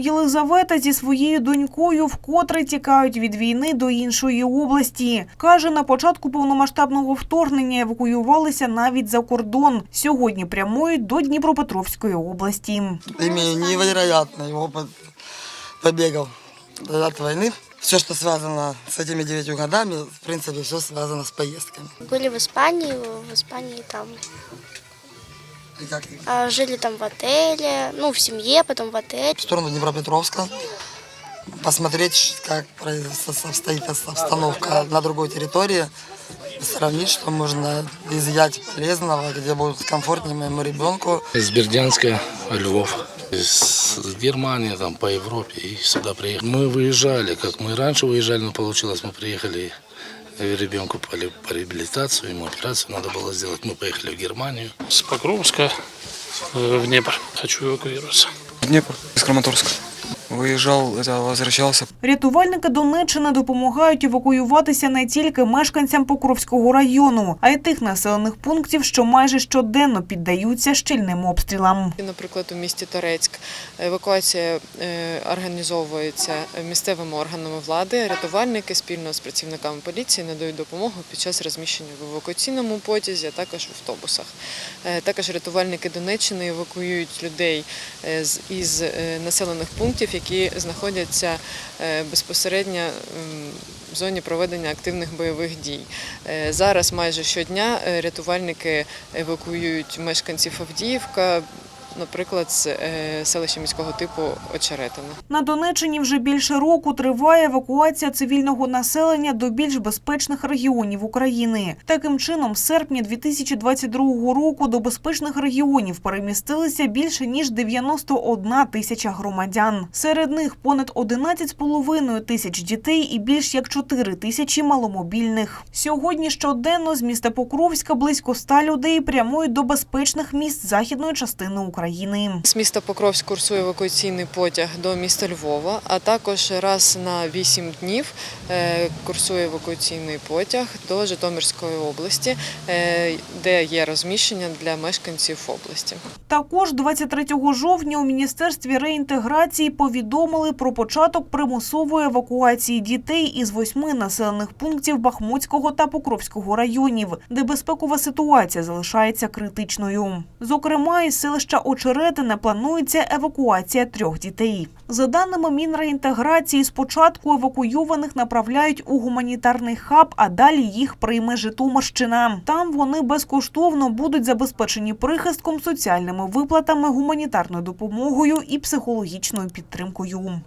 Єлизавета зі своєю донькою вкотре тікають від війни до іншої області. Каже, на початку повномасштабного вторгнення евакуювалися навіть за кордон. Сьогодні прямують до Дніпропетровської області. имею невероятный опыт побегов от войны. Все, что связано с этими девятью годами, в принципе, все связано с поездками. Были в Испании, в Испании там И как ты? а, жили там в отеле, ну в семье, потом в отеле. В сторону Днепропетровска, посмотреть, как обстоит обстановка на другой территории, сравнить, что можно изъять полезного, где будет комфортнее моему ребенку. Из Бердянска, Львов, из Германии, там, по Европе и сюда приехали. Мы выезжали, как мы раньше выезжали, но получилось, мы приехали ребенку по, ли- по реабилитацию, ему операцию надо было сделать. Мы поехали в Германию. С Покровска э, в Днепр. Хочу эвакуироваться. Днепр из Краматорска. Выезжал, это возвращался. Рятувальники Донеччини допомагають евакуюватися не тільки мешканцям Покровського району, а й тих населених пунктів, що майже щоденно піддаються щільним обстрілам. Наприклад, у місті Торецьк евакуація е, організовується місцевими органами влади. Рятувальники спільно з працівниками поліції надають допомогу під час розміщення в евакуаційному потязі, а також в автобусах. Е, Також рятувальники Донеччини евакуюють людей е, із е, населених пунктів, які знаходяться е, безпосередньо в зоні проведення активних бойових дій. Е, Зараз майже щодня е, рятувальники евакуюють мешканців Авдіївка, наприклад, з е, селища міського типу Очеретина. На Донеччині вже більше року триває евакуація цивільного населення до більш безпечних регіонів України. Таким чином, з серпня 2022 року до безпечних регіонів перемістилися більше ніж 91 тисяча громадян. Серед них понад 11,5 тисяч дітей і більш як 4 тисячі маломобільних. Сьогодні щоденно з міста Покровська близько 100 людей прямують до безпечних міст західної частини України. З міста Покровськ курсує евакуаційний потяг до міста Львова, а також раз на 8 днів е, курсує евакуаційний потяг до Житомирської області, е, де є розміщення для мешканців області. Також 23 жовтня у Міністерстві реінтеграції повідомили про початок примусової евакуації дітей із восьми населених пунктів Бахмутського та Покровського районів, де безпекова ситуація залишається критичною. Зокрема, із селища Очеретине планується евакуація трьох дітей. За даними Мінреінтеграції, спочатку евакуйованих направляють у гуманітарний хаб, а далі їх прийме Житомирщина. Там вони безкоштовно будуть забезпечені прихистком, соціальними виплатами, гуманітарною допомогою і психологічною підтримкою.